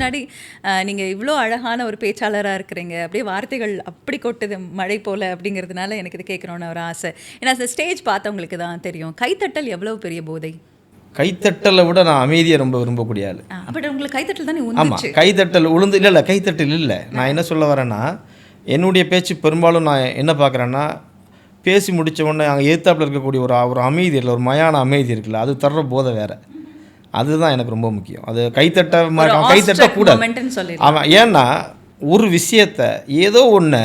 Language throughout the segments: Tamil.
முன்னாடி நீங்க இவ்வளோ அழகான ஒரு பேச்சாளரா இருக்கிறீங்க. அப்படியே வார்த்தைகள் அப்படி கொட்டுது மழை போல அப்படிங்கிறதுனால எனக்கு இது கேட்கணும்னு ஒரு ஆசை. ஏன்னா அந்த ஸ்டேஜ் பார்த்தவங்களுக்கு தான் தெரியும். கைத்தட்டல் எவ்வளவு பெரிய போதை? கைத்தட்டலை விட நான் அமைதியை ரொம்ப விரும்பக்கூடிய ஆள். பட் உங்களுக்கு கைத்தட்டல் தானே ஆமாம் கைத்தட்டல் உளுந்து இல்லை இல்லை கைத்தட்டல் இல்லை. நான் என்ன சொல்ல வரேன்னா என்னுடைய பேச்சு பெரும்பாலும் நான் என்ன பார்க்குறேன்னா பேசி முடிச்ச உடனே அங்கே எதிர்த்தாப்புல இருக்கக்கூடிய ஒரு ஒரு அமைதி இல்லை ஒரு மயான அமைதி இருக்குல்ல அது தர்ற போதை வேற. அதுதான் எனக்கு ரொம்ப முக்கியம். அது கைத்தட்ட மா- கைத்தட்ட கூடாது சொல்லி அவன் ஏன்னா ஒரு விஷயத்த ஏதோ ஒன்று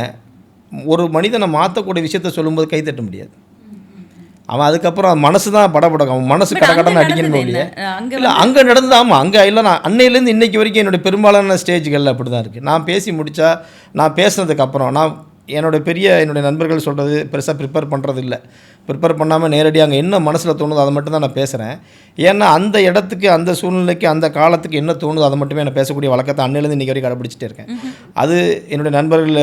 ஒரு மனிதனை மாற்றக்கூடிய விஷயத்த சொல்லும்போது கைத்தட்ட முடியாது. அவன் அதுக்கப்புறம் மனசு தான் படபடக்கும். அவன் மனசு கட கடன்னு அடிக்கணும் இல்லையா அங்க இல்லை அங்கே நடந்து ஆமாம் அங்கே இல்லை நான் அன்னையிலேருந்து இன்னைக்கு வரைக்கும் என்னுடைய பெரும்பாலான ஸ்டேஜ்களில் அப்படி தான் இருக்குது நான் பேசி முடித்தா நான் பேசுனதுக்கு அப்புறம் நான் என்னோட பெரிய என்னுடைய நண்பர்கள் சொல்கிறது பெருசாக ப்ரிப்பேர் பண்ணுறது இல்லை ப்ரிப்பேர் பண்ணாமல் நேரடியாக அங்கே என்ன மனசில் தோணுதோ அதை மட்டும் தான் நான் பேசுகிறேன் ஏன்னா அந்த இடத்துக்கு அந்த சூழ்நிலைக்கு அந்த காலத்துக்கு என்ன தோணுதோ அதை மட்டுமே நான் பேசக்கூடிய வழக்கத்தை அன்னையிலேருந்து இன்றைக்கி வரைக்கும் கடைபிடிச்சிட்டே இருக்கேன். அது என்னுடைய நண்பர்கள்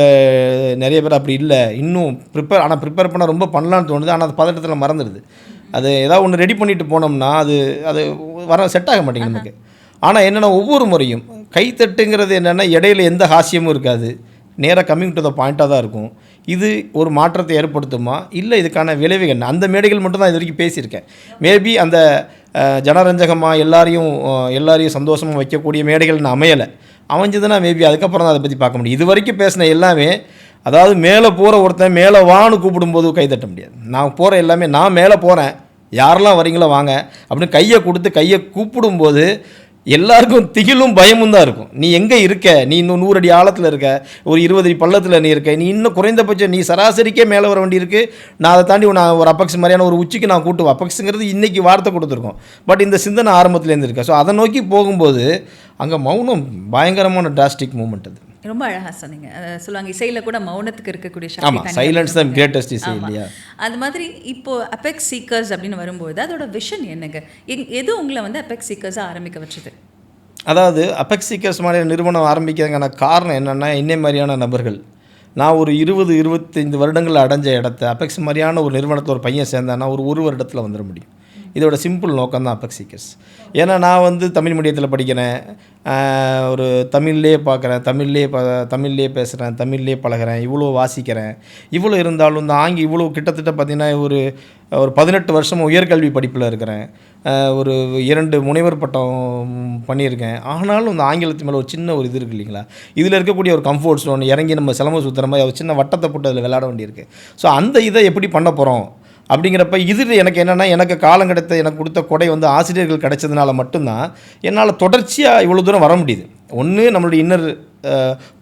நிறைய பேர் அப்படி இல்லை. இன்னும் ப்ரிப்பேர் ஆனால் ப்ரிப்பேர் பண்ண ரொம்ப பண்ணலான்னு தோணுது. ஆனால் அது பதட்டத்தில் மறந்துடுது. அது ஏதாவது ஒன்று ரெடி பண்ணிட்டு போனோம்னா அது அது வர செட் ஆக மாட்டேங்குது நமக்கு. ஆனால் என்னென்னா ஒவ்வொரு முறையும் கைத்தட்டுங்கிறது என்னென்னா இடையில எந்த ஹாஸ்யமும் இருக்காது. நேராக கம்மிங் டு த பாயிண்ட்டாக தான் இருக்கும். இது ஒரு மாற்றத்தை ஏற்படுத்துமா? இல்லை இதுக்கான விளைவுகள் என்ன? அந்த மேடைகள் மட்டும்தான் இது வரைக்கும் பேசியிருக்கேன். மேபி அந்த ஜனரஞ்சகமாக எல்லாரையும் எல்லாரையும் சந்தோஷமாக வைக்கக்கூடிய மேடைகள் நான் அமையலை. அமைஞ்சதுன்னா மேபி அதுக்கப்புறம் தான் அதை பற்றி பார்க்க முடியும். இது வரைக்கும் பேசின எல்லாமே அதாவது மேலே போகிற ஒருத்தன் மேலே வான்னு கூப்பிடும்போது கை தட்ட முடியாது. நான் போகிற எல்லாமே நான் மேலே போகிறேன் யாரெல்லாம் வரீங்களோ வாங்க. அப்படின்னு கையை கொடுத்து கையை கூப்பிடும்போது எல்லாருக்கும் திகிலும் பயமும் தான் இருக்கும். நீ எங்கே இருக்க? நீ இன்னும் நூறு அடி ஆழத்தில் இருக்க. ஒரு இருபது அடி பள்ளத்தில் நீ இருக்க. நீ இன்னும் குறைந்தபட்சம் நீ சராசரிக்கே மேலே வர வேண்டி இருக்குது நான் அதை தாண்டி நான் ஒரு அப்பக்ஸ் மாதிரியான ஒரு உச்சிக்கு நான் கூட்டுவேன். அப்பக்ஸுங்கிறது இன்றைக்கி வார்த்தை கொடுத்துருக்கோம். பட் இந்த சிந்தனை ஆரம்பத்துலேருந்து இருக்கேன் ஸோ அதை நோக்கி போகும்போது அங்கே மௌனம் பயங்கரமான டிராஸ்டிக் மூமெண்ட் அது. ரொம்ப அழகா சொன்னீங்க. சொல்லுவாங்க இசையில கூட மௌனத்துக்கு இருக்கக்கூடிய சக்தி சைலன்ஸ் தான். கிரேட்டஸ்ட் இசை. இல்லையா? அது மாதிரி இப்போ அபெக்ஸ் சீக்கர்ஸ் அப்படின்னு வரும்போது அதோட விஷன் என்னங்க? எது உங்களை வந்து அபெக்ஸ் சீக்கர்ஸாக ஆரம்பிக்க வச்சது? அதாவது அபெக்ஸ் சீக்கர்ஸ் மாதிரி நிறுவனம் ஆரம்பிக்கிறதுக்கான காரணம் என்னென்னா என்னை மாதிரியான நபர்கள். நான் ஒரு இருபது இருபத்தைந்து வருடங்கள் அடைஞ்ச இடத்த அபெக்ஸ் மாதிரியான ஒரு நிறுவனத்தில் ஒரு பையன் சேர்ந்தானா ஒரு ஒரு வருடத்தில் வந்துட முடியும். இதோட சிம்பிள் நோக்கம் தான் அபெக்ஸ் சீக்கர்ஸ் ஏன்னா நான் வந்து தமிழ் மீடியத்தில் படிக்கிறேன். ஒரு தமிழ்லேயே பார்க்குறேன் தமிழ்லேயே ப தமிழ்லேயே பேசுகிறேன் தமிழ்லேயே பழகுறேன் இவ்வளோ வாசிக்கிறேன். இவ்வளோ இருந்தாலும் இந்த ஆங்கி இவ்வளோ கிட்டத்தட்ட பார்த்திங்கன்னா ஒரு ஒரு பதினெட்டு வருஷம் உயர்கல்வி படிப்பில் இருக்கிறேன். ஒரு இரண்டு முனைவர் பட்டம் பண்ணியிருக்கேன். ஆனாலும் இந்த ஆங்கிலத்து மேலே ஒரு சின்ன ஒரு இது இருக்குது இல்லைங்களா? இதில் இருக்கக்கூடிய ஒரு கம்ஃபோர்ட் zone இறங்கி நம்ம சிலம்பு சுற்றுற மாதிரி ஒரு சின்ன வட்டத்தை போட்டு அதில் விளையாட வேண்டியிருக்கு. ஸோ அந்த இதை எப்படி பண்ண போகிறோம் அப்படிங்கிறப்ப இது எனக்கு என்னென்னா எனக்கு காலம் கிடைத்த எனக்கு கொடுத்த கொடை வந்து ஆசிரியர்கள் கிடைச்சதுனால மட்டும்தான் என்னால் தொடர்ச்சியாக இவ்வளோ தூரம் வர முடியுது. ஒன்று நம்மளுடைய இன்னர்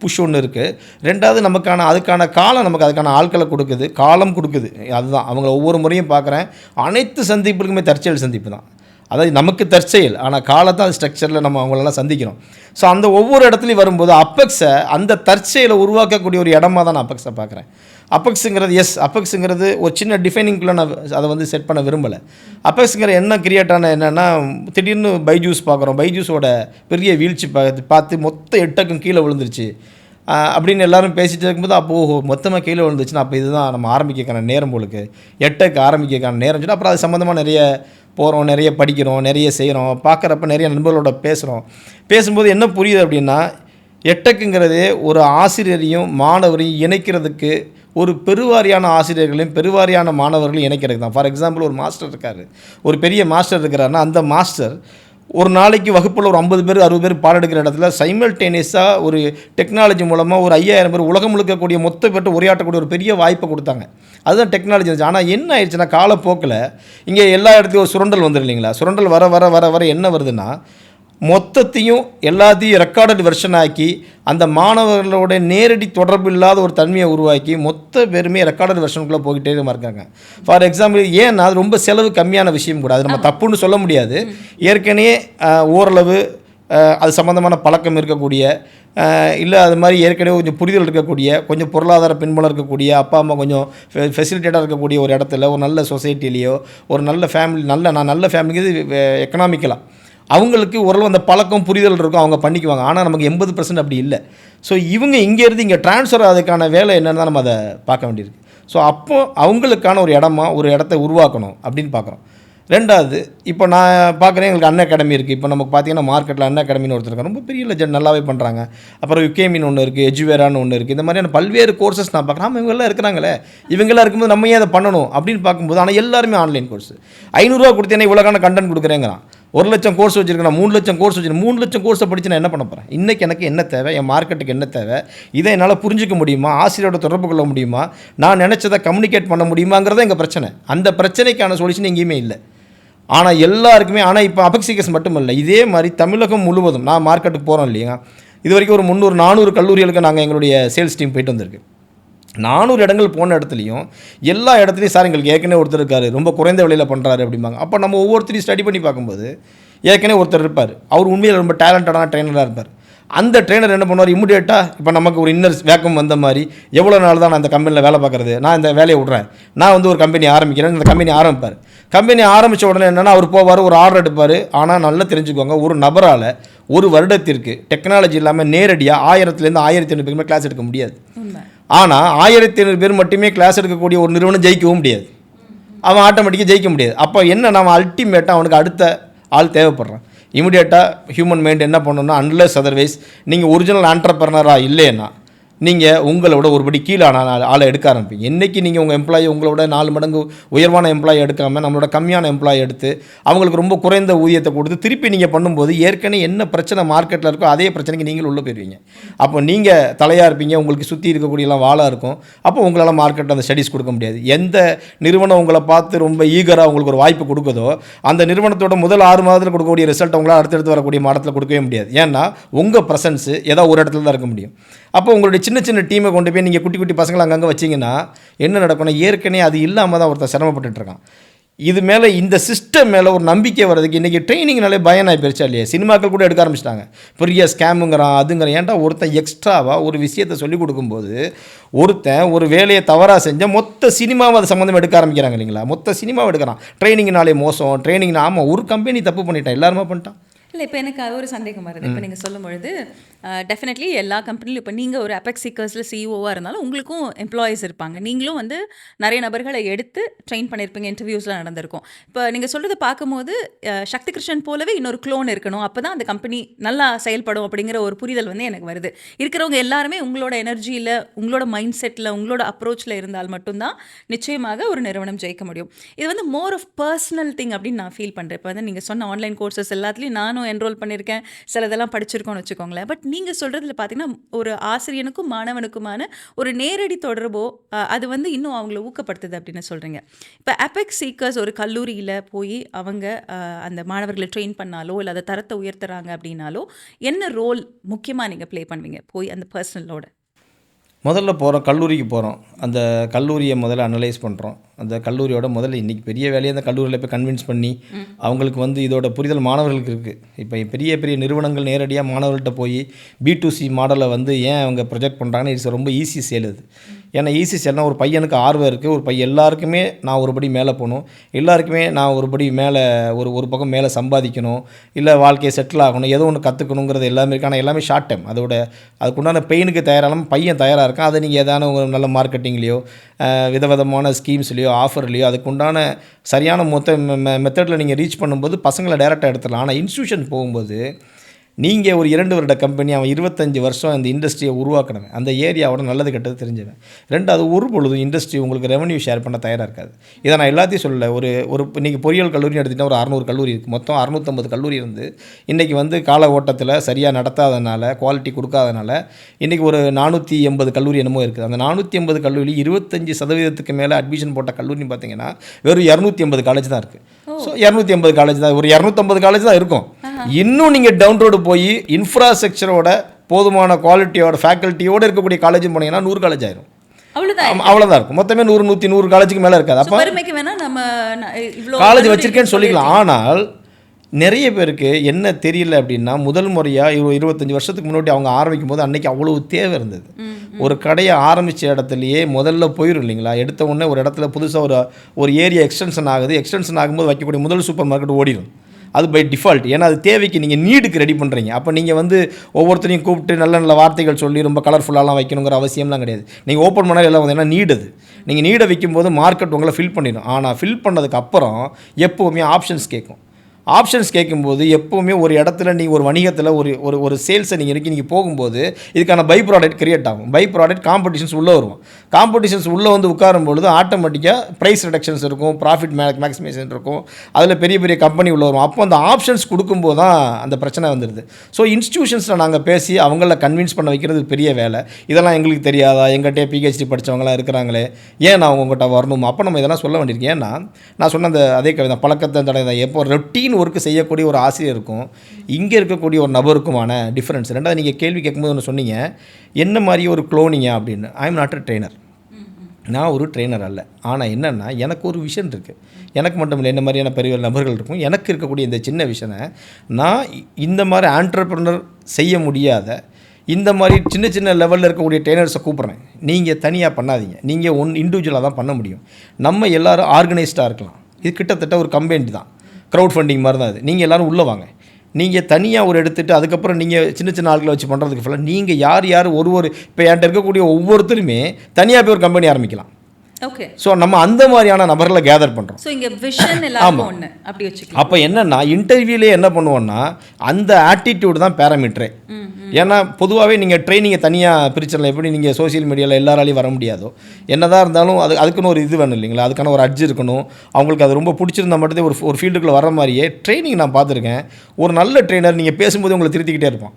புஷ் ஒன்று இருக்குது ரெண்டாவது நமக்கான அதுக்கான காலம் நமக்கு அதுக்கான ஆட்களை கொடுக்குது. காலம் கொடுக்குது. அதுதான். அவங்கள ஒவ்வொரு முறையும் பார்க்குறேன் அனைத்து சந்திப்புகளுக்குமே தற்செயல் சந்திப்பு தான். அதாவது நமக்கு தற்செயல் ஆனால் காலத்தை அந்த ஸ்ட்ரக்சரில் நம்ம அவங்களெல்லாம் சந்திக்கிறோம். ஸோ அந்த ஒவ்வொரு இடத்துலையும் வரும்போது அப்பெக்ஸை அந்த தற்செயலை உருவாக்கக்கூடிய ஒரு இடமா தான் நான் அப்பெக்ஸை பார்க்குறேன். அப்பெக்ஸுங்கிறது எஸ் அப்பெக்ஸுங்கிறது ஒரு சின்ன டிஃபைனிங்குள்ளே நான் அதை வந்து செட் பண்ண விரும்பலை. அப்பெக்ஸுங்கிற என்ன கிரியேட் ஆன என்னென்னா திடீர்னு பைஜூஸ் பார்க்குறோம். பைஜூஸோட பெரிய வீழ்ச்சி பார்த்து பார்த்து மொத்த எட்டக்கும் கீழே விழுந்துருச்சு. அப்படின்னு எல்லாரும் பேசிகிட்டு இருக்கும்போது அப்போ ஓஹோ மொத்தமாக கீழே விழுந்துச்சுன்னா அப்போ இதுதான் நம்ம ஆரம்பிக்கக்கான நேரம் போலுக்கு. எட்டக்கு ஆரம்பிக்கக்கான நேரம். சொல்லி அப்புறம் அது சம்மந்தமாக நிறைய போகிறோம் நிறைய படிக்கிறோம் நிறைய செய்கிறோம் பார்க்குறப்ப நிறைய நண்பர்களோட பேசுகிறோம் பேசும்போது என்ன புரியுது அப்படின்னா எட்டக்குங்கிறதே ஒரு ஆசிரியரையும் மாணவரையும் இணைக்கிறதுக்கு ஒரு பெருவாரியான ஆசிரியர்களையும் பெருவாரியான மாணவர்களையும் இணைக்கிறது தான். ஃபார் எக்ஸாம்பிள் ஒரு மாஸ்டர் இருக்கார். ஒரு பெரிய மாஸ்டர் இருக்கிறாருன்னா அந்த மாஸ்டர் ஒரு நாளைக்கு வகுப்பில் ஒரு ஐம்பது பேர் அறுபது பேர் பாடம் எடுக்கிற இடத்துல சைமல்டேனியஸாக ஒரு டெக்னாலஜி மூலமாக ஒரு ஐயாயிரம் பேர் உலகம் முழுக்கக்கூடிய மொத்த பேர்ட்டு உரையாட்டக்கூடிய ஒரு பெரிய வாய்ப்பை கொடுத்தாங்க. அதுதான் டெக்னாலஜி இருந்துச்சு ஆனால் என்ன ஆயிடுச்சுன்னா காலப்போக்கில் இங்கே எல்லா இடத்துலையும் ஒரு சுரண்டல் வந்துடும் இல்லைங்களா? சுரண்டல் வர வர வர வர என்ன வருதுன்னா மொத்தத்தையும் எல்லாத்தையும் ரெக்கார்டட் வெர்ஷன் ஆக்கி அந்த மாணவர்களோட நேரடி தொடர்பு இல்லாத ஒரு தன்மையை உருவாக்கி மொத்த பேருமே ரெக்கார்டட் வெர்ஷனுக்குள்ளே போய்கிட்டே இருக்காங்க ஃபார் எக்ஸாம்பிள் ஏன்னா அது ரொம்ப செலவு கம்மியான விஷயம் கூட. அது நம்ம தப்புன்னு சொல்ல முடியாது. ஏற்கனவே ஓரளவு அது சம்மந்தமான பழக்கம் இருக்கக்கூடிய இல்லை அது மாதிரி ஏற்கனவே கொஞ்சம் புரிதல் இருக்கக்கூடிய கொஞ்சம் பொருளாதார பின்புலம் இருக்கக்கூடிய அப்பா அம்மா கொஞ்சம் ஃபெசிலிட்டேட்டாக இருக்கக்கூடிய ஒரு இடத்துல ஒரு நல்ல சொசைட்டிலேயோ ஒரு நல்ல ஃபேமிலி நல்ல நான் நல்ல ஃபேமிலிங்கிறது எக்கனாமிக்கலாக அவங்களுக்கு ஓரளவு அந்த பழக்கம் புரிதல் இருக்கும் அவங்க பண்ணிக்குவாங்க. ஆனால் நமக்கு எண்பது பர்சன்ட் அப்படி இல்லை. ஸோ இவங்க இங்கேருந்து இங்கே ட்ரான்ஸ்ஃபர் அதுக்கான வேலை என்னன்னு தான் நம்ம அதை பார்க்க வேண்டியிருக்கு. ஸோ அப்போ அவங்களுக்கான ஒரு இடமா ஒரு இடத்த உருவாக்கணும் அப்படின்னு பார்க்குறோம். ரெண்டாவது இப்போ நான் பார்க்குறேன் எங்களுக்கு அண்ணன் அகாடமி இருக்குது இப்போ நமக்கு பார்த்தீங்கன்னா மார்க்கெட்டில் அண்ணன் அகாடமின்னு ஒருத்தர் ரொம்ப பெரிய லெஜண்ட் நல்லாவே பண்ணுறாங்க அப்புறம் யுகேமின்னு ஒன்று இருக்குது எஜுவேரான்னு ஒன்று இருக்குது இந்த மாதிரியான பல்வேறு கோர்சஸ் நான் பார்க்குறேன். ஆமாம் இவங்கெல்லாம் இருக்கிறாங்களே. இவங்கெல்லாம் இருக்கும்போது நம்ம ஏன் அதை பண்ணணும் அப்படின்னு பார்க்கும்போது ஆனால் எல்லாருமே ஆன்லைன் கோர்ஸ் ஐநூறுரூவா கொடுத்தேன்னா இவ்வளோக்கான கண்டென்ட் கொடுக்குறேங்கிறான். ஒரு லட்சம் கோர்ஸ் வச்சுருக்கேன் மூணு லட்சம் கோர்ஸ் வச்சுருக்கேன் மூணு லட்சம் கோர்ஸை படிச்சு நான் என்ன பண்ண போகிறேன் இன்றைக்கி எனக்கு என்ன தேவை? என் மார்க்கெட்டுக்கு என்ன தேவை? இதை என்னால் புரிஞ்சிக்க முடியுமா? ஆசிரியரோட தொடர்பு கொள்ள முடியுமா? நான் நினச்சதை கம்யூனிகேட் பண்ண முடியுமாங்கிறத எங்கள் பிரச்சனை. அந்த பிரச்சனைக்கான சொல்யூஷன் எங்கேயுமே இல்லை. ஆனால் எல்லாருக்குமே ஆனால் இப்போ அபெக்சிகஸ் மட்டும் இல்லை. இதே மாதிரி தமிழகம் முழுவதும் நான் மார்க்கெட்டுக்கு போகிறோம் இல்லையா? இது வரைக்கும் ஒரு முந்நூறு நானூறு கல்லூரிகளுக்கு நாங்கள் எங்களுடைய சேல்ஸ் டீம் போயிட்டு வந்திருக்கு. நானூறு இடங்கள் போன இடத்துலையும் எல்லா இடத்துலையும் சார் எங்களுக்கு ஏற்கனவே ஒருத்தர் இருக்கார். ரொம்ப குறைந்த விலையில் பண்ணுறாரு அப்படிம்பாங்க. அப்போ நம்ம ஒவ்வொருத்தரையும் ஸ்டடி பண்ணி பார்க்கும்போது ஏற்கனவே ஒருத்தர் இருப்பார். அவர் உண்மையில் ரொம்ப டேலண்டடான ட்ரெயினராக இருப்பார். அந்த ட்ரெயினர் என்ன பண்ணுவார்? இம்மிடியேட்டாக இப்போ நமக்கு ஒரு இன்னர் வேக்கம் வந்த மாதிரி எவ்வளோ நாள் தான் நான் அந்த கம்பெனியில் வேலை பார்க்குறது? நான் இந்த வேலையை விட்றேன். நான் வந்து ஒரு கம்பெனி ஆரம்பிக்கிறேன். இந்த கம்பெனி ஆரம்பிப்பார். கம்பெனி ஆரம்பித்த உடனே என்னென்னா அவர் போவார் ஒரு ஆர்டர் எடுப்பார். ஆனால் நல்லா தெரிஞ்சுக்கோங்க ஒரு நபரால் ஒரு வருடத்திற்கு டெக்னாலஜி இல்லாமல் நேரடியாக ஆயிரத்துலேருந்து ஆயிரத்தி ஐநூறு பேருமே கிளாஸ் எடுக்க முடியாது. ஆனால் ஆயிரத்தி ஐநூறு பேர் மட்டுமே கிளாஸ் எடுக்கக்கூடிய ஒரு நிறுவனம் ஜெயிக்கவும் முடியாது. அவன் ஆட்டோமேட்டிக்காக ஜெயிக்க முடியாது. அப்போ என்ன நம்ம அல்டிமேட்டாக அவனுக்கு அடுத்த ஆள் தேவைப்படுறான். இமிடியேட்டாக ஹியூமன் மைண்ட் என்ன பண்ணணும்னா அன்லெஸ் அதர்வைஸ் நீங்கள் ஒரிஜினல் ஆண்டர்பிரனராக இல்லைன்னா நீங்கள் உங்களோட ஒருபடி கீழான ஆளை எடுக்க ஆரம்பிப்பீங்க என்றைக்கு நீங்கள் உங்கள் எம்ப்ளாயி உங்களோட நாலு மடங்கு உயர்வான எம்ப்ளாயி எடுக்காமல் நம்மளோட கம்மியான எம்ப்ளாயி எடுத்து அவங்களுக்கு ரொம்ப குறைந்த ஊதியத்தை கொடுத்து திருப்பி நீங்கள் பண்ணும்போது ஏற்கனவே என்ன பிரச்சனை மார்க்கெட்டில் இருக்கோ அதே பிரச்சனைக்கு நீங்கள் உள்ளே போயிருவீங்க. அப்போ நீங்கள் தலையாக இருப்பீங்க உங்களுக்கு சுற்றி இருக்கக்கூடியலாம் வாழாக இருக்கும். அப்போ உங்களால் மார்க்கெட்டில் அந்த ஸ்டடீஸ் கொடுக்க முடியாது. எந்த நிறுவனம் உங்களை பார்த்து ரொம்ப ஈகராக உங்களுக்கு ஒரு வாய்ப்பு கொடுக்குதோ அந்த நிறுவனத்தோட முதல் ஆறு மாதத்தில் கொடுக்கக்கூடிய ரிசல்ட் உங்களால் அடுத்தடுத்து வரக்கூடிய மாதத்தில் கொடுக்கவே முடியாது. ஏன்னா உங்கள் ப்ரெசன்ஸு ஏதோ ஒரு இடத்துல தான் இருக்க முடியும். அப்போ உங்களுடைய சின்ன சின்ன டீமை கொண்டு போய் நீங்கள் குட்டி குட்டி பசங்களை அங்கங்கே வச்சிங்கன்னா என்ன நடக்கும்னா ஏற்கனவே அது இல்லாமல் தான் ஒருத்தன் சிரமப்பட்டுட்டு இருக்கான். இது மேலே இந்த சிஸ்டம் மேலே ஒரு நம்பிக்கை வர்றதுக்கு இன்றைக்கி ட்ரைனிங்னாலே பயம் ஆகி போயிருச்சா இல்லையா? சினிமாக்கள் கூட எடுக்க ஆரம்பிச்சிட்டாங்க. பெரிய ஸ்கேமுங்கிறான் அதுங்கிறான். ஏன்டா ஒருத்தன் எக்ஸ்ட்ராவாக ஒரு விஷயத்தை சொல்லிக் கொடுக்கும்போது ஒருத்தன் ஒரு வேலையை தவறாக செஞ்சால் மொத்த சினிமாவை அது சம்மந்தம் எடுக்க ஆரம்பிக்கிறாங்க இல்லைங்களா? மொத்த சினிமாவை எடுக்கிறான். ட்ரைனிங்னாலே மோசம். ட்ரைனிங்னா ஆமாம் ஒரு கம்பெனி தப்பு பண்ணிட்டான். எல்லாருமே பண்ணிட்டான். இல்லை இப்போ எனக்கு ஒரு சந்தேகம் வருது. இப்போ நீங்கள் சொல்லும் பொழுது டெஃபினெட்லி எல்லா கம்பெனிலும் இப்போ நீங்கள் ஒரு அபெக்ஸ் சீக்கர்ஸில் சிஇஓவாக இருந்தாலும் உங்களுக்கும் எம்ப்ளாயீஸ் இருப்பாங்க. நீங்களும் வந்து நிறைய நபர்களை எடுத்து ட்ரெயின் பண்ணியிருப்பீங்க இன்டர்வியூஸ்லாம் நடந்திருக்கும். இப்போ நீங்கள் சொல்கிறத பார்க்கும்போது சக்தி கிருஷ்ணன் போலவே இன்னொரு க்ளோன் இருக்கணும். அப்போ தான் அந்த கம்பெனி நல்லா செயல்படும் அப்படிங்கிற ஒரு புரிதல் வந்து எனக்கு வருது. இருக்கிறவங்க எல்லாருமே உங்களோட எனர்ஜியில் உங்களோட மைண்ட் செட்டில் உங்களோட அப்ரோச்சில் இருந்தால் மட்டும்தான் நிச்சயமாக ஒரு நிறுவனம் ஜெயிக்க முடியும். இது வந்து மோர் ஆஃப் பர்சனல் திங் அப்படின்னு நான் ஃபீல் பண்ணுறேன் இப்போ வந்து நீங்கள் சொன்ன ஆன்லைன் கோர்சஸ் எல்லாத்துலேயும் நானும் என்ரோல் பண்ணியிருக்கேன் சிலதெல்லாம் படிச்சிருக்கோம்னு வச்சுக்கோங்களேன். பட் நீங்கள் சொல்கிறதுல பார்த்தீங்கன்னா ஒரு ஆசிரியனுக்கும் மாணவனுக்குமான ஒரு நேரடி தொடர்போ அது வந்து இன்னும் அவங்கள ஊக்கப்படுத்துது அப்படின்னு சொல்கிறீங்க இப்போ அபெக்ஸ் சீக்கர்ஸ் ஒரு கல்லூரியில் போய் அவங்க அந்த மாணவர்களை ட்ரெயின் பண்ணாலோ இல்லை அதை தரத்தை உயர்த்துறாங்க அப்படின்னாலோ என்ன ரோல் முக்கியமாக நீங்கள் ப்ளே பண்ணுவீங்க? போய் அந்த பர்சனலோட முதல்ல போகிறோம் கல்லூரிக்கு போகிறோம் அந்த கல்லூரியை முதல்ல அனலைஸ் பண்ணுறோம் அந்த கல்லூரியோட முதல்ல இன்றைக்கி பெரிய வேலையை அந்த கல்லூரியில் போய் கன்வின்ஸ் பண்ணி அவங்களுக்கு வந்து இதோட புரிதல் மாணவர்களுக்கு இருக்குது இப்போ பெரிய பெரிய நிறுவனங்கள் நேரடியாக மாணவர்கள்ட்ட போய் பி டு சி மாடலை வந்து ஏன் அவங்க ப்ரொஜெக்ட் பண்ணுறாங்கன்னு இட்ஸ் ரொம்ப ஈஸி சேல் அது ஏன்னா ஈஸி சேல்னா ஒரு பையனுக்கு ஆர்வம் இருக்குது ஒரு பையன் எல்லாருக்குமே நான் ஒருபடி மேலே போகணும். எல்லாருக்குமே நான் ஒருபடி மேலே ஒரு ஒரு பக்கம் மேலே சம்பாதிக்கணும் இல்லை வாழ்க்கையை செட்டில் ஆகணும் ஏதோ ஒன்று கற்றுக்கணுங்கிறது எல்லாமே இருக்கு. ஆனால் எல்லாமே ஷார்ட் டைம் அதோட அதுக்குண்டான பெயினுக்கு தயாரான பையன் தயாராக இருக்கான் அதை நீங்கள் ஏதான ஒரு நல்ல மார்க்கெட்டிங்லேயோ விதவிதமான ஸ்கீம்ஸ்லேயோ ஆஃபர்லேயோ அதுக்குண்டான சரியான மொத்த மெத்தடில் நீங்கள் ரீச் பண்ணும்போது பசங்களை டேரெக்டாக எடுத்துடலாம். ஆனால் இன்ஸ்டியூஷன் போகும்போது நீங்கள் ஒரு இரண்டு வருட கம்பெனி அவன் இருபத்தஞ்சி வருஷம் அந்த இண்டஸ்ட்ரியை உருவாக்கணும் அந்த ஏரியாவோட நல்லது கெட்டது தெரிஞ்சுவேன். ரெண்டாவது ஒரு பொழுதும் இண்டஸ்ட்ரி உங்களுக்கு ரெவன்யூ ஷேர் பண்ண தயாராக இருக்காது. இதை நான் எல்லாத்தையும் சொல்லலை. ஒரு ஒரு நீங்கள் பொறியியல் கல்லூரி எடுத்துகிட்டா ஒரு அறநூறு கல்லூரி இருக்குது மொத்தம் அறுநூத்தம்பது கல்லூரி இருந்து இன்றைக்கி வந்து கால ஓட்டத்தில் சரியாக நடத்தாதனால குவாலிட்டி கொடுக்காதனால இன்றைக்கி ஒரு நானூற்றி எண்பது கல்லூரி என்னமோ இருக்குது. அந்த நானூற்றி எண்பது கல்லூரி இருபத்தஞ்சி சதவீதத்துக்கு மேலே அட்மிஷன் போட்ட கல்லூரின்னு பார்த்தீங்கன்னா வெறும் இரநூத்தி எண்பது காலேஜ் தான் இருக்குது ஸோ இரநூத்தி எண்பது காலேஜ் தான். ஒரு இரநூத்தம்பது காலேஜ் தான் இருக்கும். இன்னும் நீங்கள் டவுன் ரோடு போய் இன்ஃப்ராஸ்ட்ரக்சரோட போதுமான குவாலிட்டியோட ஃபேக்கல்ட்டியோடு இருக்கக்கூடிய காலேஜ் போனீங்கன்னா நூறு காலேஜ் ஆயிரும். அவ்வளோதான் ஆமா, அவ்வளவுதான் இருக்கும். மொத்தமே நூறு நூற்றி நூறு காலேஜுக்கு மேலே இருக்காது. அப்போ காலேஜ் வச்சிருக்கேன்னு சொல்லிக்கலாம். ஆனால் நிறைய பேருக்கு என்ன தெரியல அப்படின்னா முதல் முறையாக இரு இருபத்தஞ்சி வருஷத்துக்கு முன்னாடி அவங்க ஆரம்பிக்கும் போது அன்னைக்கு அவ்வளவு தேவை இருந்தது. ஒரு கடையை ஆரம்பித்த இடத்துலையே முதல்ல போயிடும் இல்லைங்களா? எடுத்த உடனே ஒரு இடத்துல புதுசாக ஒரு ஒரு ஏரியா எக்ஸ்டென்ஷன் ஆகுது. எக்ஸ்டென்ஷன் ஆகும்போது வைக்கக்கூடிய முதல் சூப்பர் மார்க்கெட் ஓடிடும் அது பை டிஃபால்ட் ஏன்னா அது தேவைக்கு நீங்கள் நீடுக்கு ரெடி பண்ணுறீங்க அப்போ நீங்கள் வந்து ஒவ்வொருத்தரையும் கூப்பிட்டு நல்ல நல்ல வார்த்தைகள் சொல்லி ரொம்ப கலர்ஃபுல்லாலாம் வைக்கணுங்கிற அவசியம்லாம் கிடையாது. நீங்கள் ஓப்பன் பண்ணால் எல்லாம் வந்து ஏன்னா நீட் அது. நீங்கள் நீடை விற்கும்போது மார்க்கெட் உங்களை ஃபில் பண்ணிடும் ஆனால் ஃபில் பண்ணதுக்கு அப்புறம் எப்போவுமே ஆப்ஷன்ஸ் கேட்கும் ஆப்ஷன்ஸ் கேட்கும்போது எப்போவுமே ஒரு இடத்துல நீங்கள் ஒரு வணிகத்தில் ஒரு ஒரு ஒரு சேல்ஸை நீங்கள் இன்றைக்கி நீங்கள் போகும்போது இதுக்கான பை ப்ராடக்ட் கிரியேட் ஆகும். பை ப்ராடக்ட் காம்படிஷன்ஸ் உள்ளே வரும் காம்படிஷன்ஸ் உள்ளே வந்து உட்காரும் பொழுது ஆட்டோமேட்டிக்காக ப்ரைஸ் ரிடக்ஷன்ஸ் இருக்கும் ப்ராஃபிட் மே மேக்ஸிமேஷன் இருக்கும். அதில் பெரிய பெரிய கம்பெனி உள்ளே வரும் அப்போ அந்த ஆப்ஷன்ஸ் கொடுக்கும்போது தான் அந்த பிரச்சனை வந்துடுது ஸோ இன்ஸ்டியூஷன்ஸில் நாங்கள் பேசி அவங்கள கன்வின்ஸ் பண்ண வைக்கிறது பெரிய வேலை. இதெல்லாம் எங்களுக்கு தெரியாதா? எங்கிட்டே பிஹெச்டி படித்தவங்களாம் இருக்கிறாங்களே. ஏன் நான் உங்கள்கிட்ட வரணும்? அப்போ நம்ம இதெல்லாம் சொல்ல வேண்டியிருக்கேன் ஏன்னா நான் சொன்ன அந்த அதே கவிதை பழக்கத்தை தடவை எப்போ ரொட்டீன் ஒர்க்கு செய்யக்கூடிய ஒரு ஆசிரியருக்கும் இங்கே இருக்கக்கூடிய ஒரு நபருக்குமான டிஃப்ரென்ஸ் ரெண்டாவது நீங்கள் கேள்வி கேட்கும்போது ஒன்று சொன்னீங்க என்ன மாதிரி ஒரு குளோனிங்க அப்படின்னு. I am not a trainer நான் ஒரு ட்ரெயினர் அல்ல. ஆனால் என்னென்னா எனக்கு ஒரு விஷன் இருக்குது எனக்கு மட்டும் இல்லை என்ன மாதிரியான பெரிய நபர்கள் இருக்கும். எனக்கு இருக்கக்கூடிய இந்த சின்ன விஷனை நான் இந்த மாதிரி ஆண்டர்பிரனர் செய்ய முடியாத இந்த மாதிரி சின்ன சின்ன லெவலில் இருக்கக்கூடிய ட்ரெயினர்ஸை கூப்பிட்றேன். நீங்கள் தனியாக பண்ணாதீங்க. நீங்கள் ஒன் இண்டிவிஜுவலாக தான் பண்ண முடியும். நம்ம எல்லாரும் ஆர்கனைஸ்டாக இருக்கலாம். இது கிட்டத்தட்ட ஒரு கம்பெனி தான். க்ரௌட் ஃபண்டிங் மாதிரி தான் அது. நீங்கள் எல்லோரும் உள்ளே வாங்க. நீங்கள் தனியாக ஒரு எடுத்துகிட்டு அதுக்கப்புறம் நீங்கள் சின்ன சின்ன ஆட்களை வச்சு பண்ணுறதுக்கு ஃபுல்லாக நீங்கள் யார் யார் ஒரு ஒரு இப்போ என்கிட்ட இருக்கக்கூடிய ஒவ்வொருத்தருமே தனியாக போய் ஒரு கம்பெனி ஆரம்பிக்கலாம். ஓகே ஸோ நம்ம அந்த மாதிரியான நபர்களை கேதர் பண்ணுறோம் ஸோ இங்க விஷன் எல்லாருக்கும் ஒண்ணு. அப்படி வச்சுக்கலாம். அப்போ என்னென்னா இன்டர்வியூலேயே என்ன பண்ணுவோன்னா அந்த ஆட்டிடியூட் தான் பேராமீட்டரே ஏன்னா பொதுவாகவே நீங்கள் ட்ரைனிங்கை தனியாக பிரிச்சிடலாம். எப்படி நீங்கள் சோஷியல் மீடியாவில் எல்லாராலையும் வர முடியாதோ. என்னதான் இருந்தாலும் அது அதுக்குன்னு ஒரு இது வேணும் இல்லைங்களா? அதுக்கான ஒரு அட்ஜ் இருக்கணும். அவங்களுக்கு அது ரொம்ப பிடிச்சிருந்தா மட்டும்தான் ஒரு ஒரு ஃபீல்டுக்குள்ளே வர மாதிரியே ட்ரைனிங் நான் பார்த்துருக்கேன். ஒரு நல்ல ட்ரெயினர் நீங்கள் பேசும்போது உங்களை திருத்திக்கிட்டே இருப்பான்.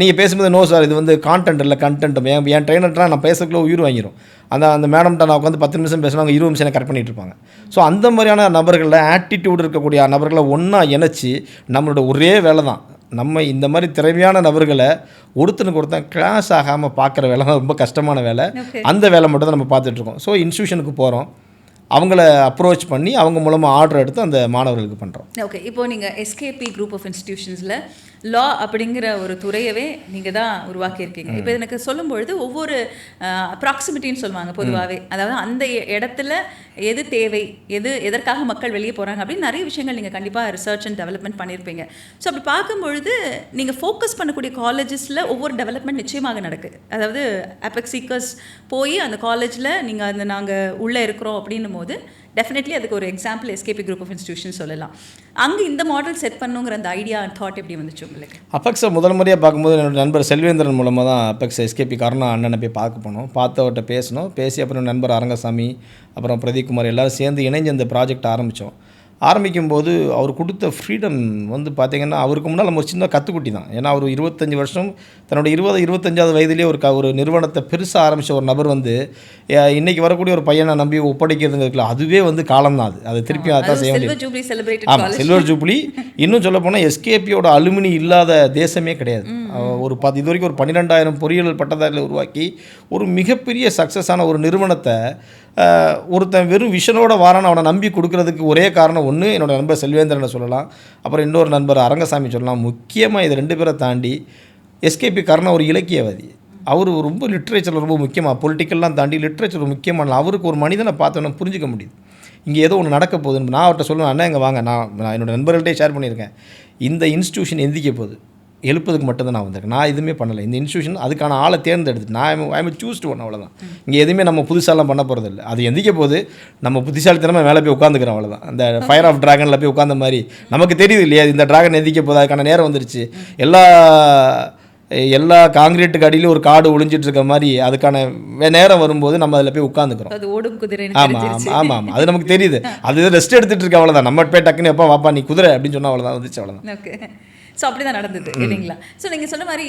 நீங்கள் பேசும்போது நோ சார் இது வந்து கான்டென்ட் இல்லை கண்டென்ட் என் என் ட்ரெயினர்ட்டா நான் பேசக்குள்ள உயிர் வாங்கிடும் அந்த அந்த மேடம்கிட்ட நான் உட்காந்து பத்து நிமிஷம் பேசினா அவங்க இருபது நிமிஷம் கரெக்ட் பண்ணிட்டு இருப்பாங்க. ஸோ அந்த மாதிரியான நபர்களில் ஆட்டிடியூட் இருக்கக்கூடிய நபர்களை ஒன்றா இணைச்சி நம்மளோட ஒரே வேலை தான். நம்ம இந்த மாதிரி திறமையான நபர்களை ஒருத்தனுக்கு ஒருத்தன் கிளாஸ் ஆகாமல் பார்க்குற வேலை தான் ரொம்ப கஷ்டமான வேலை. அந்த வேலை மட்டும் தான் நம்ம பார்த்துட்ருக்கோம் ஸோ இன்ஸ்டியூஷனுக்கு போகிறோம் அவங்கள அப்ரோச் பண்ணி அவங்க மூலமாக ஆர்டர் எடுத்து அந்த மாணவர்களுக்கு பண்ணுறோம் ஓகே இப்போ நீங்க எஸ்கேபி குரூப் ஆஃப் இன்ஸ்டிடியூஷன்ஸ்ல லா அப்படிங்கிற ஒரு துறையவே நீங்க தான் உருவாக்கியிருக்கீங்க இப்போ எனக்கு சொல்லும்பொழுது ஒவ்வொரு ப்ராக்சிமிட்டின்னு சொல்லுவாங்க பொதுவாகவே அதாவது அந்த இடத்துல எது தேவை எது எதற்காக மக்கள் வெளியே போறாங்க அப்படின்னு நிறைய விஷயங்கள் நீங்க கண்டிப்பா ரிசர்ச் அண்ட் டெவலப்மெண்ட் பண்ணியிருப்பீங்க. ஸோ அப்படி பார்க்கும்பொழுது நீங்க ஃபோக்கஸ் பண்ணக்கூடிய காலேஜஸ்ல ஒவ்வொரு டெவலப்மெண்ட் நிச்சயமாக நடக்குது அதாவது அபெக் சீக்கர்ஸ் போய் அந்த காலேஜில் நீங்கள் அந்த நாங்கள் உள்ளே இருக்கிறோம் அப்படின்னும் போது டெஃபினெட்லி அதுக்கு ஒரு example SKP group of institution சொல்லலாம். அங்கே இந்த மாடல் செட் பண்ணுங்கிற அந்த ஐடியா தாட் எப்படி வந்துச்சு உங்களுக்கு? அப்பக்ஸை முதல் முறையாக பார்க்கும்போது என்னோட நண்பர் செல்வேந்திரன் மூலமாக தான் அப்பக்ஸ் எஸ்கேபி கருணா அண்ணனை போய் பார்க்க போனோம். பார்த்தவர்கிட்ட பேசணும் பேசினோம். பேசி அப்புறம் நண்பர் அரங்கசாமி அப்புறம் பிரதீப் குமார் எல்லோரும் சேர்ந்து இணைஞ்சு அந்த ப்ராஜெக்ட் ஆரம்பித்தோம் ஆரம்பிக்கும்போது அவர் கொடுத்த ஃப்ரீடம் வந்து பார்த்திங்கன்னா அவருக்கு முன்னால் நம்ம ஒரு சின்ன கத்துக்குட்டி தான். ஏன்னா அவர் இருபத்தஞ்சி வருஷம் தன்னோட இருபது இருபத்தஞ்சாவது வயதிலே ஒரு க ஒரு நிறுவனத்தை பெருசாக ஆரம்பித்த ஒரு நபர் வந்து அஹ், இன்னைக்கு வரக்கூடிய ஒரு பையனை நம்பி ஒப்படைக்கிறதுங்க இருக்குல்ல அதுவே வந்து காலம் தான் அது. அது திருப்பி அதான் செய்ய வேண்டியது. ஆமாம் சில்வர் ஜூப்ளி இன்னும் சொல்ல போனால் எஸ்கேபியோட அலுமினி இல்லாத தேசமே கிடையாது. ஒரு பத்து இது வரைக்கும் ஒரு பன்னிரெண்டாயிரம் பொறியியல் பட்டதாரிகளை உருவாக்கி ஒரு மிகப்பெரிய சக்ஸஸான ஒரு நிறுவனத்தை ஒருத்தன் வெறும் விஷனோட வாரான்னு அவனை நம்பி கொடுக்கறதுக்கு ஒரே காரணம் ஒன்று என்னோடய நண்பர் செல்வேந்திரனை சொல்லலாம். அப்புறம் இன்னொரு நண்பர் அரங்கசாமி சொல்லலாம். முக்கியமாக இது ரெண்டு பேரை தாண்டி எஸ்கேபி கர்ணா ஒரு இலக்கியவாதி. அவர் ரொம்ப லிட்ரேச்சரில் ரொம்ப முக்கியமாக பொலிட்டிக்கல்லாம் தாண்டி லிட்ரேச்சர் முக்கியமான அவருக்கு ஒரு மனிதனை பார்த்தோன்னா புரிஞ்சுக்க முடியுது. இங்கே ஏதோ ஒன்று நடக்க போகுதுன்னு நான் அவர்கிட்ட சொல்லுவேன் அண்ணா இங்கே வாங்க. நான் நான் என்னோடய நண்பர்கள்ட்டே ஷேர் பண்ணியிருக்கேன். இந்த இன்ஸ்டியூஷன் எந்திக்க போகுது. எழுப்பதுக்கு மட்டும்தான் நான் வந்திருக்கேன். நான் எதுவுமே பண்ணலை. இந்த இன்ஸ்டியூஷன் அதுக்கான ஆளை தேர்ந்தெடுத்து நான் ஐ எம் சூஸ் ஒன்று அவ்வளோதான் இங்கே எதுவுமே நம்ம புதுசாலாம் பண்ண போகிறது இல்லை. அது எந்திக்க போது நம்ம புத்திசாலித்தனமாக மேலே போய் உட்காந்துக்கிறோம் அவ்வளோதான் அந்த ஃபயர் ஆஃப் டிராகனில் போய் உட்காந்த மாதிரி நமக்கு தெரியுது இல்லையா? இந்த டிராகன் எந்திக்க போது அதுக்கான நேரம் வந்துருச்சு. எல்லா எல்லா காங்கிரீட்டுக்கு அடியிலும் ஒரு காடு ஒளிஞ்சிட்டு இருக்க மாதிரி அதுக்கான நேரம் வரும்போது நம்ம அதில் போய் உட்காந்துக்கிறோம் அது ஓடும் குதிரை ஆமாம் ஆமாம் ஆமாம் ஆமாம் அது நமக்கு தெரியுது. அது ரெஸ்ட் எடுத்துட்டு இருக்க அவ்வளோதான் நம்ம போய் டக்குன்னு எப்போ வாப்பா நீ குதிரை அப்படின்னு சொன்னா அவ்வளோதான் வந்துச்சு அவ்வளோதான் ஓகே ஸோ அப்படி தான் நடந்தது இல்லைங்களா? ஸோ நீங்கள் சொன்ன மாதிரி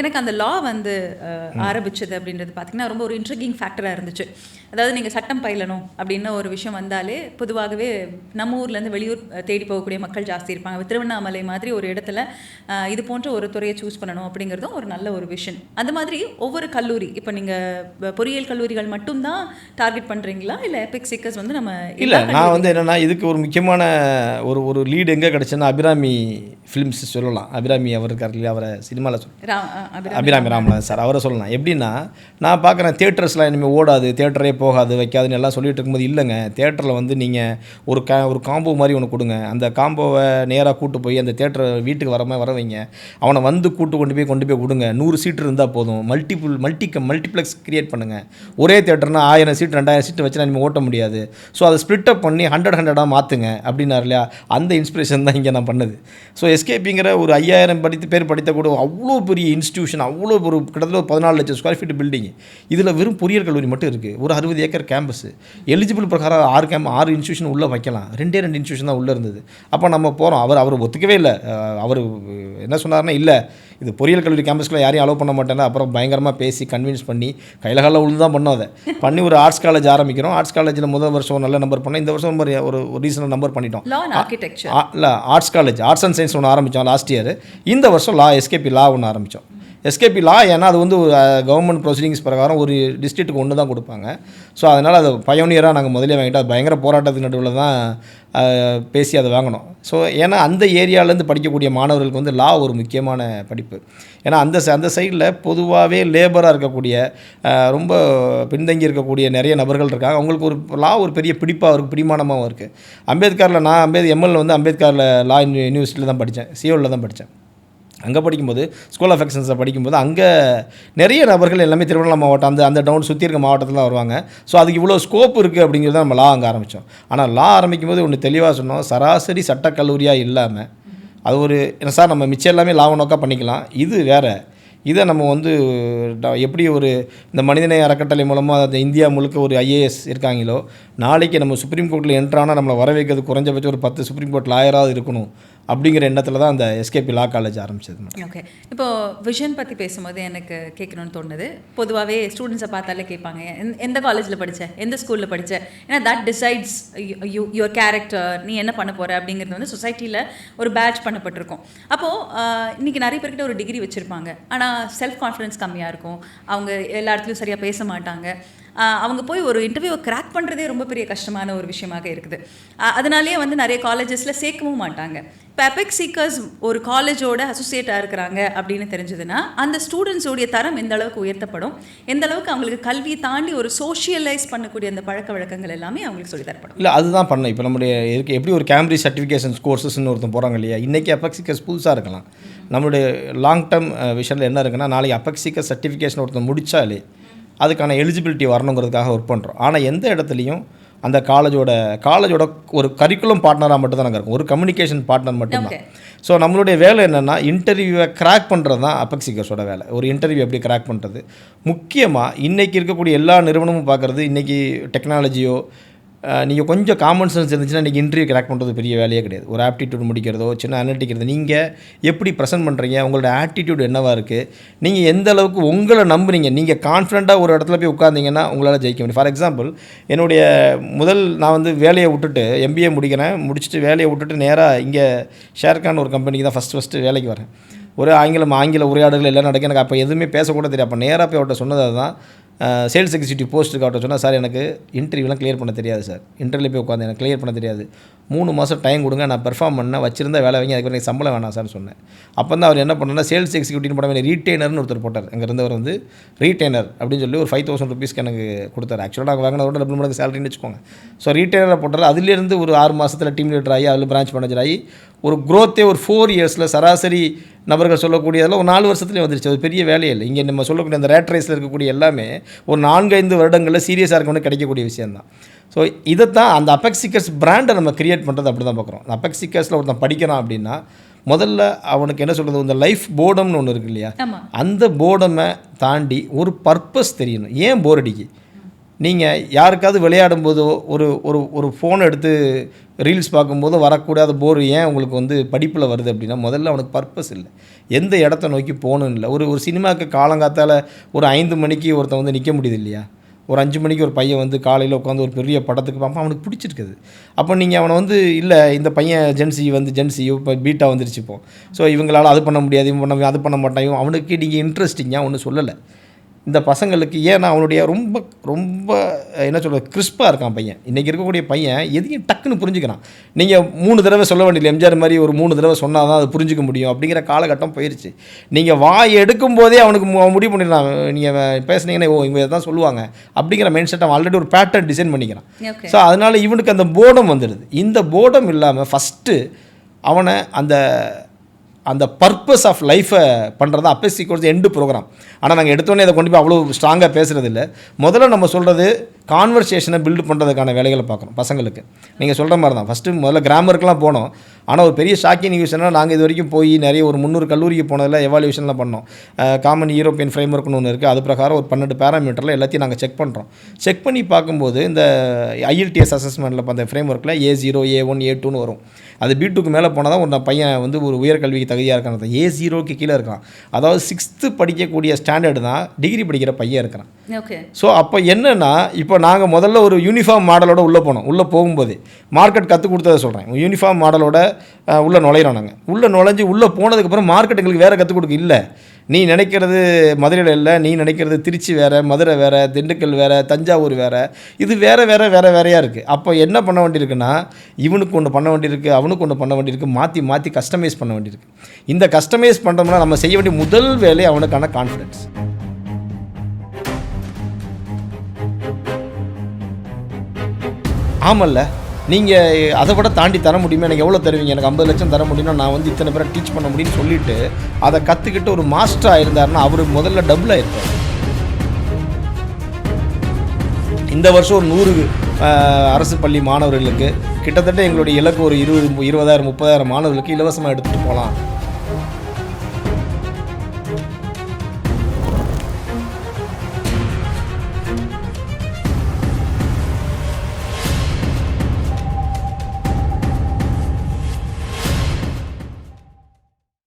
எனக்கு அந்த லா வந்து ஆரம்பிச்சது அப்படின்றது பார்த்தீங்கன்னா ரொம்ப ஒரு இன்ட்ரிகிங் ஃபேக்டராக இருந்துச்சு. அதாவது நீங்கள் சட்டம் பயிலணும் அப்படின்னு ஒரு விஷயம் வந்தாலே பொதுவாகவே நம்ம ஊர்லேருந்து வெளியூர் தேடி போகக்கூடிய மக்கள் ஜாஸ்தி இருப்பாங்க. திருவண்ணாமலை மாதிரி ஒரு இடத்துல இது போன்ற ஒரு துறையை சூஸ் பண்ணணும் அப்படிங்கிறதும் ஒரு நல்ல ஒரு விஷன் அந்த மாதிரி ஒவ்வொரு கல்லூரி இப்போ நீங்கள் பொறியியல் கல்லூரிகள் மட்டும்தான் டார்கெட் பண்ணுறீங்களா இல்லை எபிக் சிக்கர்ஸ் வந்து நம்ம இல்லை நான் வந்து என்னென்னா இதுக்கு ஒரு முக்கியமான ஒரு ஒரு லீடு எங்கே கிடச்சுன்னா அபிராமி ஃபிலிம்ஸ் சொல்லலாம். அபிராமி அவர் இருக்கார் இல்லையா? அவரை சினிமாவில் சொல் ரா அ, அபிராமி. ராமநாதன் சார் அவரை சொல்லலாம். எப்படின்னா நான் பார்க்குறேன் தேட்டர்ஸ்லாம் இனிமேல் ஓடாது தேட்டரே போகாது வைக்காதுன்னு எல்லாம் சொல்லிட்டு இருக்கும்போது இல்லைங்க. தேட்டரில் வந்து நீங்கள் ஒரு கா ஒரு காம்போ மாதிரி ஒன்று கொடுங்க. அந்த காம்போவை நேராக கூட்டு போய் அந்த தேட்டரை வீட்டுக்கு வர மாதிரி வர வைங்க. அவனை வந்து கூட்டு கொண்டு போய் கொண்டு போய் கொடுங்க. நூறு சீட் இருந்தால் போதும். மல்டிபிள் மல்டி மல்டிப்ளெக்ஸ் கிரியேட் பண்ணுங்கள் ஒரே தேட்டர்னா ஆயிரம் சீட் ரெண்டாயிரம் சீட் வச்சு நம்ம ஓட்ட முடியாது. ஸோ அதை ஸ்ப்ளிட் அப் பண்ணி ஹண்ட்ரட் ஹண்ட்ரடாக மாற்றுங்க அப்படின்னாரு இல்லையா? அந்த இன்ஸ்பிரேஷன் தான் இங்கே நான் பண்ணது. ஸோ எஸ்கேபிங்கிற ஒரு ஐயாயிரம் படித்து பேர் படித்த கூட அவ்வளோ பெரிய இன்ஸ்டியூஷன் அவ்வளோ ஒரு கிட்டத்தட்ட ஒரு பதினாலு லட்சம் ஸ்கொயர் ஃபீட் பில்டிங் இதில் வெறும் பொறியியல் கல்லூரி மட்டும் இருக்குது ஒரு அறுபது ஏக்கர் கேம்பஸ் எலிஜிபிள் பிரகாரம் ஆறு கேம்ப் ஆறு இன்ஸ்டியூஷன் உள்ளே வைக்கலாம். ரெண்டே ரெண்டு இன்ஸ்டியூஷன் தான் உள்ளே இருந்தது. அப்போ நம்ம போகிறோம் அவர் அவர் ஒத்துக்கவே இல்லை. அவர் என்ன சொன்னார்னா இல்லை இது பொறியியல் கல்லூரி கேம்பஸ்க்குள்ள யாரையும் அலோவ் பண்ண மாட்டேன் அப்புறம் பயங்கரமாக பேசி கன்வின்ஸ் பண்ணி கையில் காலில் உழுந்து தான் பண்ணோம் அதை. பண்ணி ஒரு ஆர்ட்ஸ் காலேஜ் ஆரம்பிக்கிறோம். ஆர்ட்ஸ் காலேஜில் முதல் வருஷம் நல்ல நம்பர் பண்ணோம். இந்த வருஷம் ஒரு ஒரு ரீசனாக நம்பர் பண்ணிட்டோம். இல்லை arts college arts and science ஒன்று ஆரம்பித்தோம் லாஸ்ட் இயர் இந்த வருஷம் லா எஸ்கேபி லா ஒன்று ஆரம்பித்தோம் எஸ்கேபி லா ஏன்னா அது வந்து கவர்மெண்ட் ப்ரொசீடிங்ஸ் பிரகாரம் ஒரு டிஸ்ட்ரிக்ட்டுக்கு ஒன்று தான் கொடுப்பாங்க. ஸோ அதனால் அது பயோனியராக நாங்கள் முதலே வாங்கிட்டு அது பயங்கர போராட்டத்துக்கு நடுவில் தான் பேசி அதை வாங்கினோம். ஸோ ஏன்னா அந்த ஏரியாவிலேருந்து படிக்கக்கூடிய மாணவர்களுக்கு வந்து லா ஒரு முக்கியமான படிப்பு. ஏன்னா அந்த அந்த சைடில் பொதுவாகவே லேபராக இருக்கக்கூடிய ரொம்ப பின்தங்கி இருக்கக்கூடிய நிறைய நபர்கள் இருக்காங்க. அவங்களுக்கு ஒரு லா ஒரு பெரிய பிடிப்பாக இருக்குது பிடிமானமாகவும் இருக்குது அம்பேத்கரில் நான் அம்பேத் எம்எல்ஏ வந்து அம்பேத்கரில் லா யூனிவர்சிட்டியில் தான் படித்தேன். சியோவில் தான் படித்தேன். அங்கே படிக்கும்போது ஸ்கூல் ஆஃப் எக்ஸன்ஸை படிக்கும்போது அங்கே நிறைய நபர்கள் எல்லாமே திருவண்ணாமலை மாவட்டம் அந்த அந்த டவுன் சுற்றி இருக்க மாவட்டத்தில் தான் வருவாங்க. ஸோ அதுக்கு இவ்வளோ ஸ்கோப் இருக்குது அப்படிங்கிறத நம்ம லா அங்கே ஆரம்பித்தோம் ஆனால் லா ஆரம்பிக்கும் போது ஒன்று தெளிவாக சொன்னோம் சராசரி சட்டக்கல்லூரியாக இல்லாமல் அது ஒரு என்ன சார் நம்ம மிச்சம் எல்லாமே லாப நோக்காக பண்ணிக்கலாம். இது வேறு. இதை நம்ம வந்து ட- எப்படி ஒரு இந்த மனிதநேய அறக்கட்டளை மூலமாக அந்த இந்தியா முழுக்க ஒரு ஐஏஎஸ் இருக்காங்களோ நாளைக்கு நம்ம சுப்ரீம் கோர்ட்டில் என்ட்ரானால் நம்மளை வர வைக்கிறது குறைஞ்சபட்சம் ஒரு பத்து சுப்ரீம் கோர்ட் லாயராக இருக்கணும். அப்படிங்கிற எண்ணத்தில் தான் அந்த எஸ்கேபி லா காலேஜ் ஆரம்பிச்சது ஓகே இப்போ விஷன் பற்றி பேசும்போது எனக்கு கேட்கணும்னு தோணுது. பொதுவாகவே ஸ்டூடெண்ட்ஸை பார்த்தாலே கேட்பாங்க. எந்த- எந்த காலேஜில் படித்த எந்த ஸ்கூலில் படித்த ஏன்னா that decides you your character நீ என்ன பண்ண போகிற அப்படிங்கிறது வந்து சொசைட்டியில் ஒரு பேட்ச் பண்ணப்பட்டிருக்கும். அப்போது இன்றைக்கி நிறைய பேர்கிட்ட ஒரு டிகிரி வச்சுருப்பாங்க. ஆனால் செல்ஃப் கான்ஃபிடன்ஸ் கம்மியாக இருக்கும். அவங்க எல்லா இடத்துலையும் சரியாக பேச மாட்டாங்க. அவங்க போய் ஒரு இன்டர்வியூவை கிராக் பண்ணுறதே ரொம்ப பெரிய கஷ்டமான ஒரு விஷயமாக இருக்குது. அதனாலேயே வந்து நிறைய காலேஜஸில் சேர்க்கவும் மாட்டாங்க. இப்போ எபெக் சீக்கர்ஸ் ஒரு காலேஜோட அசோசியேட்டாக இருக்கிறாங்க அப்படின்னு தெரிஞ்சதுன்னா அந்த ஸ்டூடெண்ட்ஸோடைய தரம் எந்த அளவுக்கு உயர்த்தப்படும் எந்த அளவுக்கு அவங்களுக்கு கல்வியை தாண்டி ஒரு சோஷியலைஸ் பண்ணக்கூடிய அந்த பழக்க வழக்கங்கள் எல்லாமே அவங்களுக்கு சொல்லித் தரப்படும். இல்லை அதுதான் பண்ணேன் இப்போ நம்மளுடைய இருக்கு எப்படி ஒரு கேம்பிரிஜ் சர்டிஃபிகேஷன்ஸ் கோர்சஸ்னு ஒருத்தன் போகிறாங்க இல்லையா? இன்றைக்கி அப்பெக்சிக்கஸ் புதுசாக இருக்கலாம். நம்மளுடைய லாங் டேர்ம் விஷனில் என்ன இருக்குன்னா நாளைக்கு அப்பெக்சிக்கஸ் சர்டிஃபிகேஷன் ஒருத்தன் முடித்தாலே அதுக்கான எலிஜிபிலிட்டி வரணுங்கிறதுக்காக ஒர்க் பண்ணுறோம் ஆனால் எந்த இடத்துலையும் அந்த காலேஜோட காலேஜோட ஒரு கரிக்குலம் பார்ட்னராக மட்டும் தான் நாங்கள் இருக்கோம். ஒரு கம்யூனிகேஷன் பார்ட்னர் மட்டும்தான். ஸோ நம்மளுடைய வேலை என்னென்னா இன்டர்வியூவை கிராக் பண்ணுறது தான் அப்பெக்சிகர்ஸோட வேலை. ஒரு இன்டர்வியூ எப்படி கிராக் பண்ணுறது முக்கியமாக இன்றைக்கி இருக்கக்கூடிய எல்லா நிறுவனமும் பார்க்குறது இன்றைக்கி டெக்னாலஜியோ நீங்கள் கொஞ்சம் காமன் சென்ஸ் இருந்துச்சுன்னா இன்றைக்கி இன்டர்வியூ கிராக் பண்ணுறது பெரிய வேலையே கிடையாது. ஒரு ஆப்டிடியூட் முடிக்கிறதோ சின்ன அனலிட்டிக்கிறது நீங்கள் எப்படி ப்ரெசென்ட் பண்ணுறீங்க உங்களோட ஆட்டிடியூட் என்னவாக இருக்குது நீங்கள் எந்த அளவுக்கு உங்களை நம்புறீங்க நீங்கள் கான்ஃபிடண்ட்டாக ஒரு இடத்துல போய் உட்காந்தீங்கன்னா உங்களால் ஜெயிக்க முடியும். ஃபார் எக்ஸாம்பிள் என்னுடைய முதல் நான் வந்து வேலையை விட்டுட்டு எம்பிஏ முடிக்கிறேன். முடிச்சுட்டு வேலையை விட்டுட்டு நேராக இங்கே ஷேர்கான் ஒரு கம்பெனிக்கு தான் ஃபஸ்ட்டு ஃபஸ்ட்டு வேலைக்கு வரேன். ஒரு ஆங்கிலம் ஆங்கில உரையாடல்கள் எல்லாம் நடக்கும். எனக்கு அப்போ எதுவுமே பேசக்கூட தெரியாது. அப்போ நேராக போய் அவர்கிட்ட சொன்னது அதுதான். சேல்ஸ் எக்ஸிக்யூட்டிவ் போஸ்ட்டுக்கு ஆகட்டும் சொன்னால் சார் எனக்கு இன்டர்வியூலாம் க்ளியர் பண்ண தெரியாது சார். இன்டர்வியூ போய் உட்காந்து எனக்கு க்ளியர் பண்ண தெரியாது. மூணு மாதம் டைம் கொடுங்க நான் பெர்ஃபார்ம் பண்ண வச்சிருந்தா வேலை வாங்கி அதுக்கு எனக்கு சம்பளம் வேணாம் சார்னு சொன்னேன். அப்போ தான் அவர் என்ன பண்ணனா சேல்ஸ் எக்ஸிக்யூட்டிவ் போட வேண்டிய ரீட்டைனர்னு ஒருத்தர் போட்டார். அங்கே இருந்தவர் வந்து ரீட்டைனர் அப்படின்னு சொல்லி ஒரு ஃபைவ் தௌசண்ட் ருபீஸ்க்கு எனக்கு கொடுத்தாரு. ஆக்சுவலாக நாங்கள் வாங்கினதோட டபுள் மடங்கு சேலரின்னு வச்சுக்கோங்க. ஸோ ரீட்டைனரை போட்டார். அதுலேருந்து ஒரு ஆறு மாதத்தில் டீம் லீடர் ஆகி அதில் பிரான்ச் மேனேஜர் ஆகி ஒரு க்ரோத்தே ஒரு ஃபோர் இயர்ஸில் சராசரி நபர்கள் சொல்லக்கூடியதெல்லாம் ஒரு நாலு வருஷத்துலேயே வந்துருச்சு. அது பெரிய வேலையே இல்லை. இங்கே நம்ம சொல்லக்கூடிய அந்த ரேட் ரேஸில் இருக்கக்கூடிய எல்லாமே ஒரு நான்கு ஐந்து வருடங்களில் சீரியஸாக இருக்கணும்னு கிடைக்கக்கூடிய விஷயம்தான். ஸோ இதைத்தான் அந்த அப்பெக்சிக்கஸ் பிராண்டை நம்ம கிரியேட் பண்ணுறது அப்படி தான் பார்க்குறோம் அப்பெக்சிக்கஸில் ஒருத்தன் படிக்கிறான் அப்படின்னா முதல்ல அவனுக்கு என்ன சொல்கிறது இந்த லைஃப் போர்டம்னு ஒன்று இருக்கு இல்லையா? அந்த போர்டமை தாண்டி ஒரு பர்பஸ் தெரியணும். ஏன் போர் அடிக்கு? நீங்கள் யாருக்காவது விளையாடும் போதோ ஒரு ஒரு ஒரு ஃபோன் எடுத்து ரீல்ஸ் பார்க்கும்போது வரக்கூடாத போர் ஏன் உங்களுக்கு வந்து படிப்பில் வருது அப்படின்னா முதல்ல அவனுக்கு பர்பஸ் இல்லை. எந்த இடத்த நோக்கி போகணும்னு இல்லை. ஒரு ஒரு சினிமாவுக்கு காலங்காத்தால் ஒரு ஐந்து மணிக்கு ஒருத்தன் வந்து நிற்க முடியுது இல்லையா? ஒரு அஞ்சு மணிக்கு ஒரு பையன் வந்து காலையில் உட்காந்து ஒரு பெரிய படத்துக்கு பார்ப்போம் அவனுக்கு பிடிச்சிருக்குது. அப்போ நீங்கள் அவனை வந்து இல்லை இந்த பையன் ஜென்சி வந்து ஜென்சி இப்போ பீட்டாக வந்துருச்சு இப்போ. ஸோ இவங்களால் அது பண்ண முடியாது இவன் பண்ண அது பண்ண மாட்டாயும் அவனுக்கு நீங்கள் இன்ட்ரெஸ்டிங்காக ஒன்றும் சொல்லலை. இந்த பசங்களுக்கு ஏன்னா அவனுடைய ரொம்ப ரொம்ப என்ன சொல்கிறது கிறிஸ்பாக இருக்கான் பையன். இன்றைக்கி இருக்கக்கூடிய பையன் எதையும் டக்குன்னு புரிஞ்சுக்கிறான். நீங்கள் மூணு தடவை சொல்ல வேண்டியது எம்ஜிஆர் மாதிரி ஒரு மூணு தடவை சொன்னால் தான் அது புரிஞ்சுக்க முடியும் அப்படிங்கிற காலகட்டம் போயிருச்சு. நீங்கள் வாய் எடுக்கும் போதே அவனுக்கு முடிவு பண்ணிடலாம். நீங்கள் பேசுனீங்கன்னா ஓ இவங்க தான் சொல்லுவாங்க அப்படிங்கிற மைண்ட் செட் அவன் ஆல்ரெடி ஒரு பேட்டர்ன் டிசைன் பண்ணிக்கிறான். ஸோ அதனால் இவனுக்கு அந்த போர்டம் வந்துடுது. இந்த போர்டம் இல்லாமல் ஃபஸ்ட்டு அவனை அந்த அந்த பர்பஸ் ஆஃப் லைஃப்பை பண்ணுறது அப்பெஸ்சி சீக்வன்ஸ் எண்டு ப்ரோக்ராம் ஆனால் நாங்கள் எடுத்தோன்னே இதை கொண்டு போய் அவ்வளோ ஸ்ட்ராங்காக பேசுகிறது இல்லை முதல்ல நம்ம சொல்கிறது கான்வர்சேஷனை பில்டு பண்ணுறதுக்கான வேலைகளை பார்க்குறோம் பசங்களுக்கு. நீங்கள் சொல்கிற மாதிரி தான் ஃபஸ்ட்டு முதல்ல கிராமருக்கெலாம் போனோம். ஆனால் ஒரு பெரிய ஷாக்கிங் நியூஸ் என்ன நாங்கள் இது வரைக்கும் போய் நிறைய ஒரு முந்நூறு கல்லூரிக்கு போனதில் எவாலுவேஷன்லாம் பண்ணோம். காமன் யூரோப்பியன் ஃப்ரேம் ஒர்க்னு ஒன்று இருக்குது அது பிரகாரம் ஒரு பன்னெண்டு பேராமீட்டரில் எல்லாத்தையும் நாங்கள் செக் பண்ணுறோம் செக் பண்ணி பார்க்கும்போது இந்த ஐஎல்டிஎஸ் அசஸ்மெண்ட்டில் அந்த ஃப்ரேம் ஒர்க்கில் ஏ ஜீரோ ஏ ஒன் ஏ டூன்னு வரும். அது பி டூக்கு மேலே போனால் தான் ஒரு பையன் வந்து ஒரு உயர்கல்விக்கு தகுதியாக இருக்கான் ஏ ஜீரோக்கு கீழே இருக்கான். அதாவது சிக்ஸ்த்து படிக்கக்கூடிய ஸ்டாண்டர்டு தான் டிகிரி படிக்கிற பையன் இருக்கிறான். ஓகே ஸோ அப்போ என்னென்னா இப்போ நாங்கள் முதல்ல ஒரு யூனிஃபார்ம் மாடலோட உள்ளே போனோம். உள்ளே போகும்போது மார்க்கெட் கற்றுக் கொடுத்ததை சொல்கிறேன் யூனிஃபார்ம் மாடலோட உள்ளே நுழையிறோம் நாங்கள் உள்ளே நுழைஞ்சு உள்ளே போனதுக்கப்புறம் மார்க்கெட் எங்களுக்கு வேறு கற்றுக் கொடுக்க இல்லை. நீ நினைக்கிறது மதுரையில் இல்லை நீ நினைக்கிறது திருச்சி வேறு மதுரை வேறு திண்டுக்கல் வேறு தஞ்சாவூர் வேறு. இது வேறு வேறு வேறு வேறையாக இருக்குது அப்போ என்ன பண்ண வேண்டியிருக்குன்னா இவனுக்கு ஒன்று பண்ண வேண்டியிருக்கு அவனுக்கு ஒன்று பண்ண வேண்டியிருக்கு மாற்றி மாற்றி கஸ்டமைஸ் பண்ண வேண்டியிருக்கு. இந்த கஸ்டமைஸ் பண்ணுறோம்னா நம்ம செய்ய வேண்டிய முதல் வேலை அவனுக்கான கான்ஃபிடென்ஸ் ஆமல்ல? நீங்கள் அதை விட தாண்டி தர முடியுமா? எனக்கு எவ்வளோ தருவீங்க? எனக்கு ஐம்பது லட்சம் தர முடியும்னா நான் வந்து இத்தனை பேரை டீச் பண்ண முடியும்னு சொல்லிட்டு அதை கற்றுக்கிட்டு ஒரு மாஸ்டர் இருந்தாருன்னா அவர் முதல்ல டபுள் ஆயிருப்பார். இந்த வருஷம் ஒரு நூறு அரசு பள்ளி மாணவர்களுக்கு கிட்டத்தட்ட எங்களுடைய இலக்கு ஒரு இருபது இருபதாயிரம் முப்பதாயிரம் மாணவர்களுக்கு இலவசமாக எடுத்துகிட்டு போகலாம்.